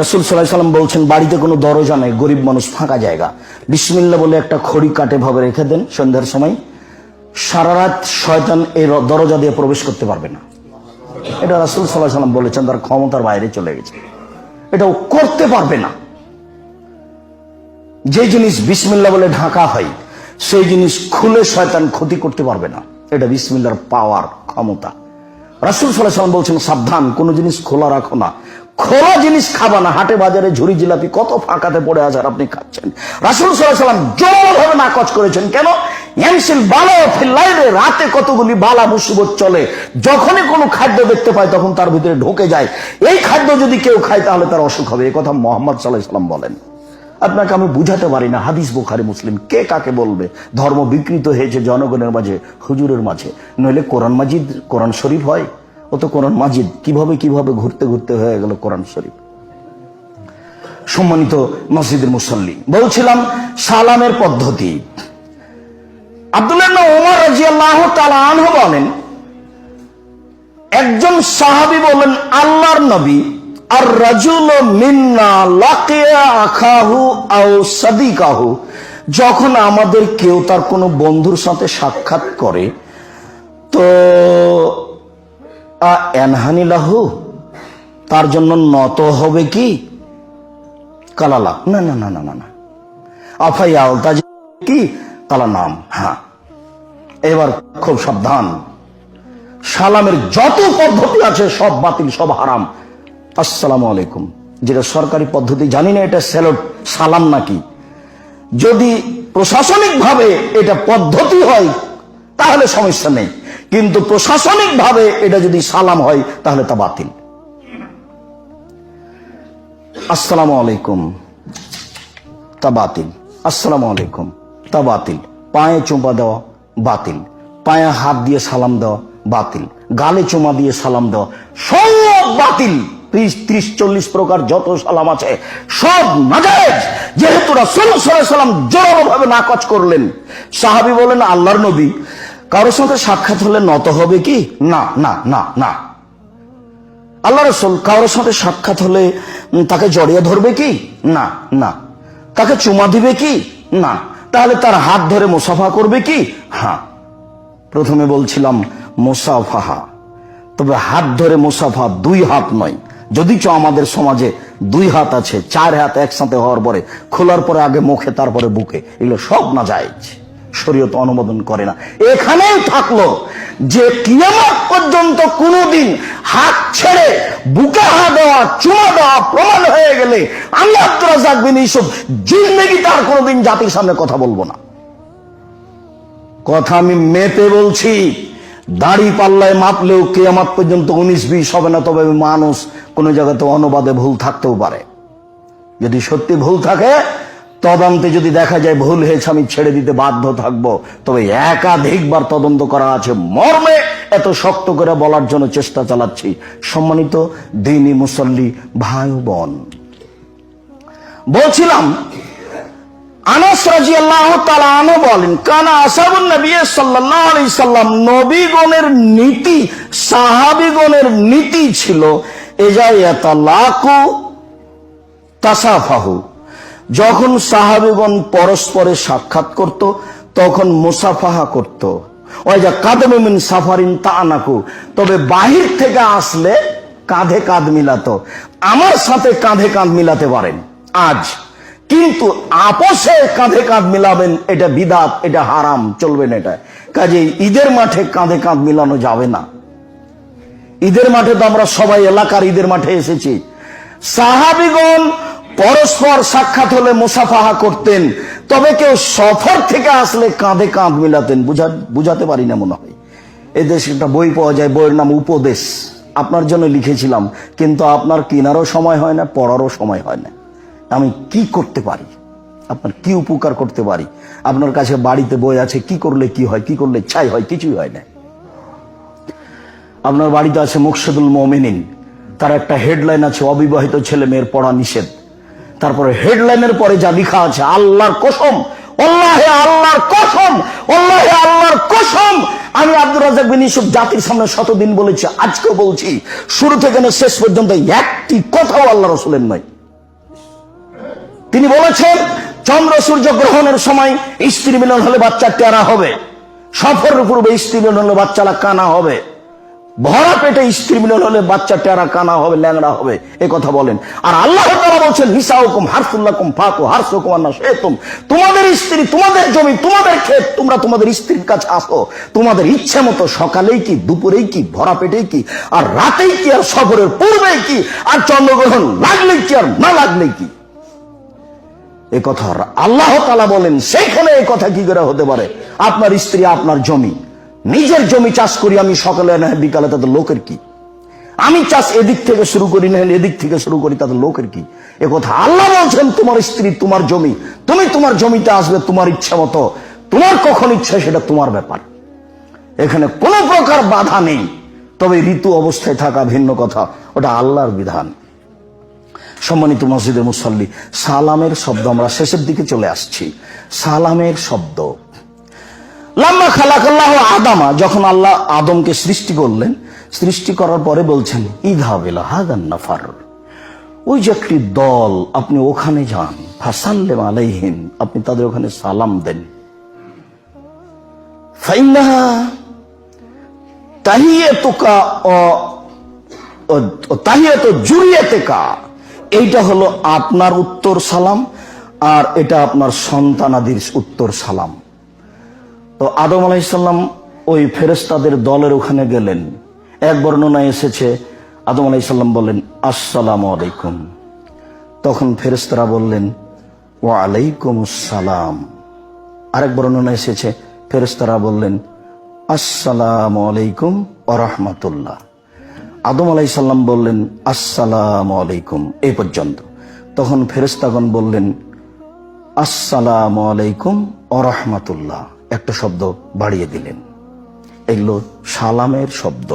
রসুল সাল্লাহ সাল্লাম বলছেন, বাড়িতে কোনো দরজা নেই, গরিব মানুষ ফাঁকা জায়গা। বিসমিল্লা বলে একটা খড়ি কাটে ভাবে রেখে দেন, সন্ধ্যার সময়। সারা রাত শয়তান এই দরজা দিয়ে প্রবেশ করতে পারবে না। এটা রাসুল সাল্লাহ সাল্লাম বলেছেন, তার ক্ষমতার বাইরে চলে গেছে। এটাও করতে পারবে না। যে জিনিস বিসমিল্লা বলে ঢাকা হয়, সেই জিনিস খুলে শয়তান ক্ষতি করতে পারবে না। এটা বিসমিল্লার পাওয়ার ক্ষমতা। রাসুল সাল্লাহ সাল্লাম বলছেন, সাবধান, কোনো জিনিস খোলা রাখো না। খোলা জিনিস খাবা না। হাটে বাজারে ঝুড়ি জিলাপি কত ফাঁকাতে পড়ে আছে আপনি খাচ্ছেন। রাসুল সাল্লাহ সাল্লাম জোরভাবে নাকচ করেছেন। কেন? এমসিল বালা ফিল্লাইরে রাতে কতগুলি বালা মুসিবত চলে। যখনই কোনো খাদ্য দেখতে পায়, তখন তার ভিতরে ঢোকে যায়। এই খাদ্য যদি কেউ খায়, তাহলে তার অসুখ হবে। এই কথা মোহাম্মদ সাল্লাহ সাল্লাম বলেন। আপনাকে আমি বুঝাতে পারি না, হাদিস বুখারি, মুসলিম। কে কাকে বলবে? ধর্ম বিকৃত হয়েছে জনগণের মাঝে, হুজুরের মাঝে। নইলে কোরআন মাজিদ, কোরআন শরীফ হয়? ও তো কোরআন মাজিদ। কীভাবে কীভাবে ঘুরতে ঘুরতে হয়ে গেল কোরআন শরীফ? সম্মানিত মসজিদের মুসল্লি, বলছিলাম সালামের পদ্ধতি। আব্দুল্লাহ ওমর রাজিয়াল্লাহু তাআলা আনহু বলেন, একজন সাহাবী বলেন, আল্লাহর নবী যখন আমাদের কেউ তার কোনো বন্ধুর সাথে সাক্ষাৎ করে, তো আ এনহানি লাহু, তার জন্য নত হবে কি? কালালা। না না না না না না। আফাই আলতা কি? কালা নাম। হ্যাঁ। এবার খুব সাবধান। সালামের যত পদ্ধতি আছে, সব বাতিল, সব হারাম। আসসালামু আলাইকুম। যেটা সরকারি পদ্ধতি, জানি না এটা স্যালট, সালাম নাকি। যদি প্রশাসনিকভাবে এটা পদ্ধতি হয়, তাহলে সমস্যা নেই। কিন্তু প্রশাসনিকভাবে এটা যদি সালাম হয়, তাহলে তা বাতিল। আসসালামু আলাইকুম। তা বাতিল। আসসালামু আলাইকুম। তা বাতিল। পায়ে চুম্পা দেওয়া, বাতিল। পায়ে হাত দিয়ে সালাম দেওয়া, বাতিল। গালে চুমা দিয়ে সালাম দেওয়া, সব বাতিল। ত্রিশ ত্রিশ, চল্লিশ প্রকার যত সালাম আছে, সব নাজায়েজ। যেহেতু রাসূল সাল্লাম জোরালোভাবে নাকচ করলেন। সাহাবী বলেন, আল্লাহর নবী, কারোর সাথে সাক্ষাৎ হলে নত হবে কি? না না না না। আল্লাহ রসুল, কারোর সাথে সাক্ষাৎ হলে তাকে জড়িয়ে ধরবে কি? না না। তাকে চুমা দিবে কি? না। তাহলে তার হাত ধরে মুসাফা করবে কি? হ্যাঁ। প্রথমে বলছিলাম, মুসাফাহা। তবে হাত ধরে মুসাফা দুই হাত নয়। যদি চ আমাদের সমাজে দুই হাত আছে, চার হাত একসাথে হওয়ার পরে, খোলার পরে আগে মুখে, তারপরে বুকে, এগুলো সব না যায় শরীয়ত অনুমোদন করে না। এখানেই থাকল যে কিয়ামত পর্যন্ত কোনোদিন হাত ছেড়ে বুকে হাত দেওয়া, চুমা দেওয়া প্রমাণ হয়ে গেলে আমি আব্দুল রাজাক বিন ইসুফ জিন্দগি তার কোনোদিন জাতির সামনে কথা বলব না। কথা আমি মেপে বলছি, দাড়ি পাল্লায় মাপলেও কেয়ামাত পর্যন্ত উনিশ, বিশ হবে না, তবে মানুষ কোন জায়গাতে অনুবাদে ভুল থাকতেও পারে। যদি সত্যি ভুল থাকে, তদন্তে যদি দেখা যায় ভুল হয়েছে, আমি ছেড়ে দিতে বাধ্য থাকব। তবে একাধিকবার তদন্ত করা আছে। মর্মে এত শক্ত করে বলার জন্য চেষ্টা চালাচ্ছি। সম্মানিত দিনী মুসল্লি ভাই বোন। বলছিলাম, আনাস রাদিয়াল্লাহু তাআলা আনহু বলেন, কানা আসহাবুন নবী সাল্লাল্লাহু আলাইহি সাল্লাম নবীগণের নীতি, সাহাবীগণের নীতি ছিল যখন সাহাবীগণ পরস্পরে সাক্ষাৎ করত, তখন মুসাফাহা করত। ওই যা কাদমে মিন সাফারিন তানাকু তবে বাহির থেকে আসলে কাঁধে কাঁধ মিলাতো। আমার সাথে কাঁধে কাঁধ মিলাতে পারেন আজ। কিন্তু আপোষে কাঁধে কাঁধ মিলাবেন, এটা বিদাত, এটা হারাম, চলবে না এটা। কাজে ঈদের মাঠে কাঁধে কাঁধ মিলানো যাবে না। ঈদের মাঠে তো আমরা সবাই এলাকার ঈদের মাঠে এসেছি। সাহাবিগণ পরস্পর সাক্ষাৎ হলে মুসাফাহা করতেন, তবে কেউ সফর থেকে আসলে কাঁধে কাঁধ মিলাতেন, বুঝা, বুঝাতে পারি না মনে হয়। এদেশে একটা বই পাওয়া যায়, বইয়ের নাম উপদেশ। আপনার জন্য লিখেছিলাম, কিন্তু আপনার কেনারও সময় হয় না, পড়ারও সময় হয় না। আমি কি করতে পারি? আপনার কি উপকার করতে পারি? আপনার কাছে বাড়িতে বই আছে, কি করলে কি হয়, কি করলে ছাই হয়, কিছুই হয় না। আপনার বাড়িতে আছে মুকসেদুল মমিনিন। তার একটা হেডলাইন আছে, অবিবাহিত ছেলে মেয়ের পড়া নিষেধ। তারপরে হেডলাইনের পরে যা লেখা আছে, আল্লাহর কসম অল্লাহে আল্লাহর কসম অল্লাহে আল্লাহর কসম। আমি আব্দুর রাজাক বিন ইউসুফ জাতির সামনে শতদিন বলেছি, আজকেও বলছি, শুরু থেকে শেষ পর্যন্ত একটি কথাও আল্লাহ রসুলের নয় তিনি বলেছেন, চন্দ্র সূর্য গ্রহণের সময় স্ত্রী মিলন হলে বাচ্চা টেরা হবে। সফরের পূর্বে স্ত্রী মিলন হলে বাচ্চারা কানা হবে। ভরা পেটে স্ত্রী মিলন হলে বাচ্চা টেরা কানা হবে, ল্যাংড়া হবে, এ কথা বলেন। আর আল্লাহ বলছেন নিসা হুকুম হারসুল্লাকুম ফাকু হারস হুকুম আন্না শেতুম তোমাদের স্ত্রী, তোমাদের জমি, তোমাদের ক্ষেত, তোমরা তোমাদের স্ত্রীর কাছে আসো। তোমাদের ইচ্ছে মতো সকালেই কি, দুপুরেই কি, ভরা পেটেই কি, আর রাতেই কি, আর সফরের পূর্বেই কি, আর চন্দ্রগ্রহণ লাগলেই কি, আর না লাগলেই কি? এ কথা আল্লাহ তালা বলেন সেখানে এই কথা কি করে হতে পারে? আপনার স্ত্রী আপনার জমি। নিজের জমি চাষ করি, আমি সকালে না বিকালে, তাদের লোকের কি? আমি চাষ এদিক থেকে শুরু করি, না এদিক থেকে শুরু করি, তাদের লোকের কি? এ কথা আল্লাহ বলছেন, তোমার স্ত্রী, তোমার জমি, তুমি তোমার জমিতে আসবে, তোমার ইচ্ছা মতো। তোমার কখন ইচ্ছা সেটা তোমার ব্যাপার। এখানে কোনো প্রকার বাধা নেই। তবে ঋতু অবস্থায় থাকা ভিন্ন কথা, ওটা আল্লাহর বিধান। সম্মানিত মসজিদের মুসল্লি, সালামের শব্দ আমরা শেষের দিকে চলে আসছি। সালামের শব্দ। লাম্মা খালাকাল্লাহ আদামা, যখন আল্লাহ আদমকে সৃষ্টি করলেন, সৃষ্টি করার পরে বলছেন ইধাবেলা হাগান নাফার। ওই যে একটি দল, আপনি ওখানে যান, ফাসাল্লেম আলাইহিম, আপনি তাদের ওখানে সালাম দেন। ফাইন্নাহা তাহিয়াতুকা ও তাহিয়াত জুরিয়াতেকা। এইটা হলো আপনার উত্তর সালাম, আর এটা আপনার সন্তানাদির উত্তর সালাম। তো আদম আলাইসাল্লাম ওই ফেরেস্তাদের দলের ওখানে গেলেন। এক বর্ণনায় এসেছে, আদম আলাইসাল্লাম বললেন, আসসালাম আলাইকুম। তখন ফেরেস্তারা বললেন ও আলাইকুম সালাম। আরেক বর্ণনা এসেছে ফেরেস্তারা বললেন, আসসালাম আলাইকুম ও রহমতুল্লাহ। আদম আলাইসাল্লাম বললেন, আসসালাম আলাইকুম। এই পর্যন্ত। তখন ফেরেস্তাগণ বললেন, আসসালাম আলাইকুম ও রহমতুল্লাহ। একটা শব্দ বাড়িয়ে দিলেন। এগুলো সালামের শব্দ।